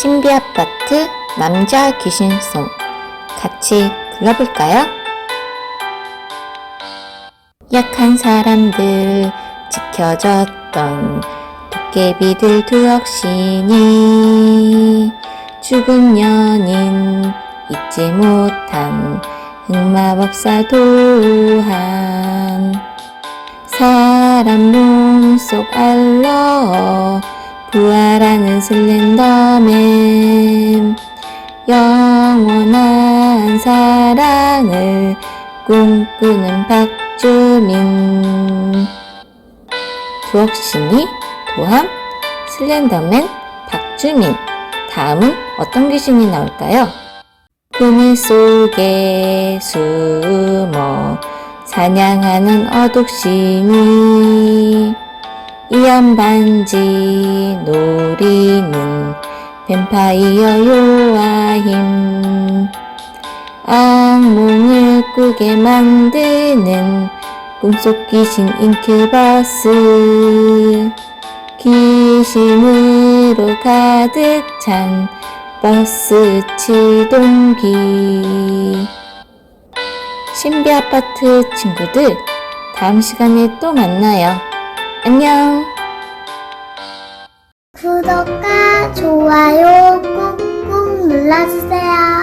신비 아파트 남자 귀신송 같이 불러볼까요? 약한 사람들 지켜줬던 도깨비들 두 억신이 죽은 연인 잊지 못한 흑마법사 도한 사람 몸속 알러 부활하는 슬렌더맨 영원한 사랑을 꿈꾸는 박주민 두억신이 도함 슬렌더맨 박주민 다음은 어떤 귀신이 나올까요? 그늘 속에 숨어 사냥하는 어둑신이 이연반지 노리는 뱀파이어 요아힘 악몽을 꾸게 만드는 꿈속 귀신 인큐버스 귀신으로 가득 찬 버스 치동기 신비 아파트 친구들 다음 시간에 또 만나요. 안녕. 구독과 좋아요 꾹꾹 눌러주세요.